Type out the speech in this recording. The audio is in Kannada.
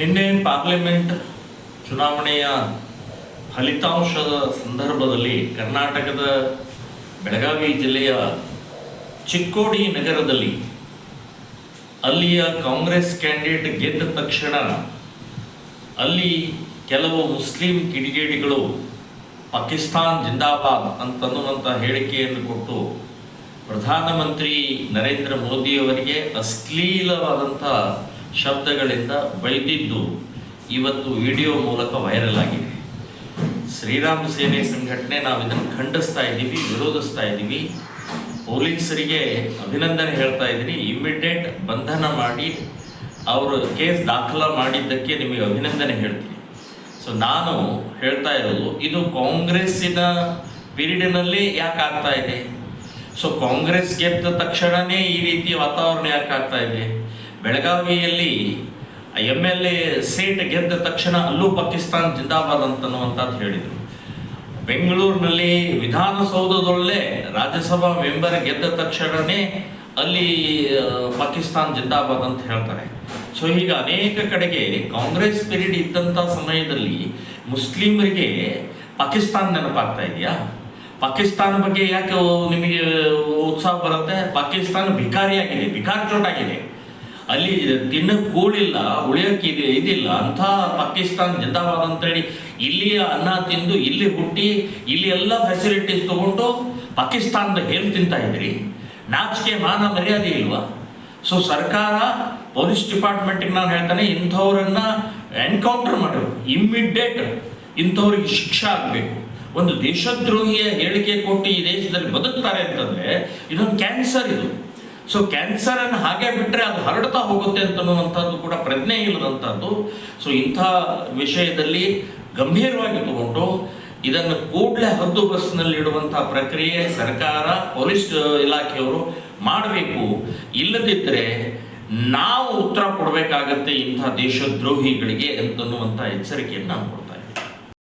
ನಿನ್ನೆ ಪಾರ್ಲಿಮೆಂಟ್ ಚುನಾವಣೆಯ ಫಲಿತಾಂಶದ ಸಂದರ್ಭದಲ್ಲಿ ಕರ್ನಾಟಕದ ಬೆಳಗಾವಿ ಜಿಲ್ಲೆಯ ಚಿಕ್ಕೋಡಿ ನಗರದಲ್ಲಿ ಅಲ್ಲಿಯ ಕಾಂಗ್ರೆಸ್ ಕ್ಯಾಂಡಿಡೇಟ್ ಗೆದ್ದ ತಕ್ಷಣ ಅಲ್ಲಿ ಕೆಲವು ಮುಸ್ಲಿಂ ಕಿಡಿಗೇಡಿಗಳು ಪಾಕಿಸ್ತಾನ್ ಜಿಂದಾಬಾದ್ ಅಂತನ್ನುವಂಥ ಹೇಳಿಕೆಯನ್ನು ಕೊಟ್ಟು ಪ್ರಧಾನಮಂತ್ರಿ ನರೇಂದ್ರ ಮೋದಿಯವರಿಗೆ ಅಶ್ಲೀಲವಾದಂಥ ಶಬ್ದಗಳಿಂದ ಬೈದಿದ್ದು ಇವತ್ತು ವಿಡಿಯೋ ಮೂಲಕ ವೈರಲ್ ಆಗಿದೆ. ಶ್ರೀರಾಮ ಸೇನೆ ಸಂಘಟನೆ ನಾವು ಇದನ್ನು ಖಂಡಿಸ್ತಾ ಇದ್ದೀವಿ, ವಿರೋಧಿಸ್ತಾ ಇದ್ದೀವಿ. ಪೊಲೀಸರಿಗೆ ಅಭಿನಂದನೆ ಹೇಳ್ತಾ ಇದ್ದೀನಿ. ಇಮ್ಮಿಡಿಯೇಟ್ ಬಂಧನ ಮಾಡಿ ಅವರು ಕೇಸ್ ದಾಖಲ ಮಾಡಿದ್ದಕ್ಕೆ ನಿಮಗೆ ಅಭಿನಂದನೆ ಹೇಳ್ತೀನಿ. ಸೊ ನಾನು ಹೇಳ್ತಾ ಇರೋದು, ಇದು ಕಾಂಗ್ರೆಸ್ಸಿನ ಪೀರಿಯಡ್ನಲ್ಲಿ ಯಾಕೆ ಆಗ್ತಾ ಇದೆ? ಸೊ ಕಾಂಗ್ರೆಸ್ ಗೆದ್ದ ತಕ್ಷಣವೇ ಈ ರೀತಿ ವಾತಾವರಣ ಯಾಕೆ ಆಗ್ತಾ ಇದೆ? ಬೆಳಗಾವಿಯಲ್ಲಿ ಎಂ ಎಲ್ ಎ ಸೀಟ್ ಗೆದ್ದ ತಕ್ಷಣ ಅಲ್ಲೂ ಪಾಕಿಸ್ತಾನ್ ಜಿಂದಾಬಾದ್ ಅಂತನ್ನುವಂಥದ್ದು ಹೇಳಿದರು. ಬೆಂಗಳೂರಿನಲ್ಲಿ ವಿಧಾನಸೌಧದಲ್ಲೇ ರಾಜ್ಯಸಭಾ ಮೆಂಬರ್ ಗೆದ್ದ ತಕ್ಷಣವೇ ಅಲ್ಲಿ ಪಾಕಿಸ್ತಾನ್ ಜಿಂದಾಬಾದ್ ಅಂತ ಹೇಳ್ತಾರೆ. ಸೊ, ಹೀಗೆ ಅನೇಕ ಕಡೆಗೆ ಕಾಂಗ್ರೆಸ್ ಪಿರಿಯಡ್ ಇದ್ದಂಥ ಸಮಯದಲ್ಲಿ ಮುಸ್ಲಿಮರಿಗೆ ಪಾಕಿಸ್ತಾನ್ ನೆನಪಾಗ್ತಾ ಇದೆಯಾ? ಪಾಕಿಸ್ತಾನ ಬಗ್ಗೆ ಯಾಕೆ ನಿಮಗೆ ಉತ್ಸಾಹ ಬರುತ್ತೆ? ಪಾಕಿಸ್ತಾನ ಭಿಕಾರಿಯಾಗಿದೆ ಭಿಕಾರ್ ಚೋಟಾಗಿದೆ. ಅಲ್ಲಿ ತಿನ್ನ ಕೂಳಿಲ್ಲ ಉಳಿಯೋಕೆ ಇದೆ ಇದಿಲ್ಲ. ಅಂಥ ಪಾಕಿಸ್ತಾನ್ ಜಿಂದಾಬಾದ್ ಅಂತೇಳಿ ಇಲ್ಲಿಯ ಅನ್ನ ತಿಂದು ಇಲ್ಲಿ ಹುಟ್ಟಿ ಇಲ್ಲಿ ಎಲ್ಲ ಫೆಸಿಲಿಟೀಸ್ ತಗೊಂಡು ಪಾಕಿಸ್ತಾನದ ಹೇಲ್ ತಿಂತಾ ಇದ್ರಿ ನಾಚಿಕೆ, ಮಾನ, ಮರ್ಯಾದೆ ಇಲ್ವಾ? ಸೊ ಸರ್ಕಾರ ಪೊಲೀಸ್ ಡಿಪಾರ್ಟ್ಮೆಂಟಿಗೆ ನಾನು ಹೇಳ್ತಾನೆ, ಇಂಥವ್ರನ್ನ ಎನ್ಕೌಂಟರ್ ಮಾಡಬೇಕು. ಇಮ್ಮಿಡಿಯೇಟ್ ಇಂಥವ್ರಿಗೆ ಶಿಕ್ಷೆ ಆಗಬೇಕು. ಒಂದು ದೇಶದ್ರೋಹಿಯ ಹೇಳಿಕೆ ಕೊಟ್ಟು ಈ ದೇಶದಲ್ಲಿ ಬದುಕ್ತಾರೆ ಅಂತಂದ್ರೆ ಇದೊಂದು ಕ್ಯಾನ್ಸರ್ ಇದು. ಸೊ ಕ್ಯಾನ್ಸರನ್ನು ಹಾಗೆ ಬಿಟ್ಟರೆ ಅದು ಹರಡ್ತಾ ಹೋಗುತ್ತೆ ಅಂತನ್ನುವಂಥದ್ದು ಕೂಡ ಪ್ರಜ್ಞೆ ಇಲ್ಲದಂಥದ್ದು. ಸೊ ಇಂಥ ವಿಷಯದಲ್ಲಿ ಗಂಭೀರವಾಗಿ ತಗೊಂಡು ಇದನ್ನು ಕೂಡಲೇ ಹದ್ದು ಬಸ್ನಲ್ಲಿಡುವಂಥ ಪ್ರಕ್ರಿಯೆ ಸರ್ಕಾರ, ಪೊಲೀಸ್ ಇಲಾಖೆಯವರು ಮಾಡಬೇಕು. ಇಲ್ಲದಿದ್ದರೆ ನಾವು ಉತ್ತರ ಕೊಡಬೇಕಾಗತ್ತೆ ಇಂಥ ದೇಶದ್ರೋಹಿಗಳಿಗೆ ಅಂತನ್ನುವಂಥ ಎಚ್ಚರಿಕೆಯನ್ನು ನಾನು ಕೊಡ್ತೇನೆ